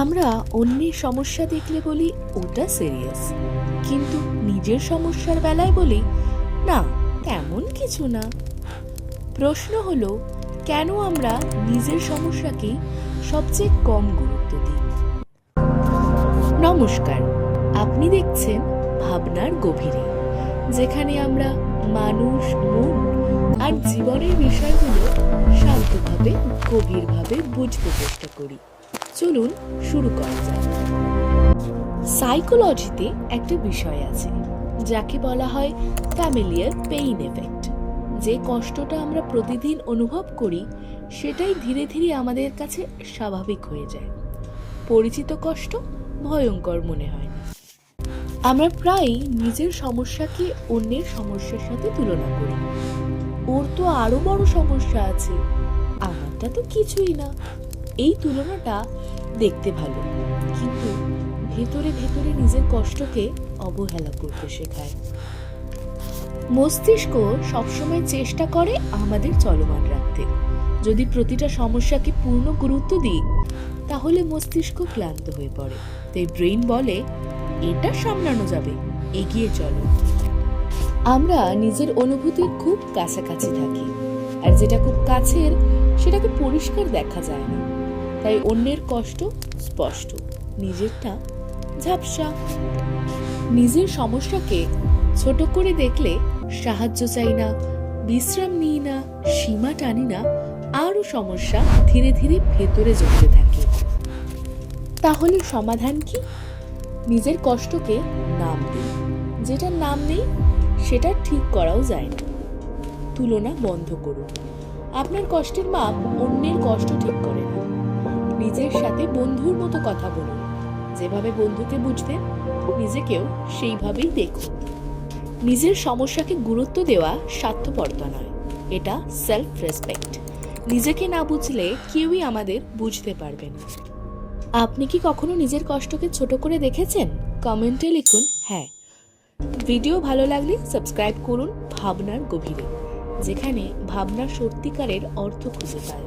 আমরা অন্যের সমস্যা দেখলে বলি, ওটা সিরিয়াস কিন্তু নিজের সমস্যার বেলায় বলি, না, তেমন কিছু না। প্রশ্ন হলো, কেন আমরা নিজের সমস্যাকেই সবচেয়ে কম গুরুত্ব দিই? নমস্কার, আপনি দেখছেন ভাবনার গভীরে, যেখানে আমরা মানুষ, মন আর জীবনের বিষয়গুলো শান্তভাবে, গভীরভাবে বুঝতে চেষ্টা করি। চলুন শুরু করা যাক। সাইকোলজিতে একটা বিষয় আছে, যাকে বলা হয় ফ্যামিলিয়ার পেইন এফেক্ট যে কষ্টটা আমরা প্রতিদিন অনুভব করি, সেটাই ধীরে ধীরে আমাদের কাছে স্বাভাবিক হয়ে যায়। পরিচিত কষ্ট ভয়ঙ্কর মনে হয়। আমরা প্রায়ই নিজের সমস্যাকে অন্যের সমস্যার সাথে তুলনা করি। ওর তো আরও বড় সমস্যা আছে, আমারটা তো কিছুই না। এই তুলনাটা দেখতে ভালো। কিন্তু ভেতরে ভেতরে নিজের কষ্টকে অবহেলা করতে শেখায়। মস্তিষ্ক সবসময় চেষ্টা করে আমাদের চলমান রাখতে। যদি প্রতিটা সমস্যাকে পূর্ণ গুরুত্ব দিই, তাহলে মস্তিষ্ক ক্লান্ত হয়ে পড়ে। তাই ব্রেইন বলে, এটা সামলানো যাবে, এগিয়ে চলো। আমরা নিজের অনুভূতির খুব কাছাকাছি থাকি, আর যেটা খুব কাছের, সেটাকে পরিষ্কার দেখা যায় না। তাই অন্যের কষ্ট স্পষ্ট। নিজেরটা ঝাপসা। নিজের সমস্যাকে ছোট করে দেখলে সাহায্য চাই না, বিশ্রাম নিই না, সীমা টানি না, আরও সমস্যা ধীরে ধীরে ভেতরে জমতে থাকে। তাহলে সমাধান কি? নিজের কষ্টকে নাম দিন যেটার নাম নেই, সেটা ঠিক করাও যায় না। তুলনা বন্ধ করুন। আপনার কষ্টের মাপ অন্যের কষ্ট ঠিক করে না। নিজের সাথে বন্ধুর মতো কথা বলুন। যেভাবে বন্ধুকে বুঝতেন নিজেকেও সেইভাবেই দেখুন। নিজের সমস্যাকে গুরুত্ব দেওয়া স্বার্থপরতা নয়, এটা সেলফ রেসপেক্ট নিজেকে না বুঝলে কেউই আমাদের বুঝতে পারবে না। আপনি কি কখনো নিজের কষ্টকে ছোট করে দেখেছেন? কমেন্টে লিখুন হ্যাঁ। ভিডিও ভালো লাগলে সাবস্ক্রাইব করুন ভাবনার গভীরে, যেখানে ভাবনা সত্যিকারের অর্থ খুঁজে পায়।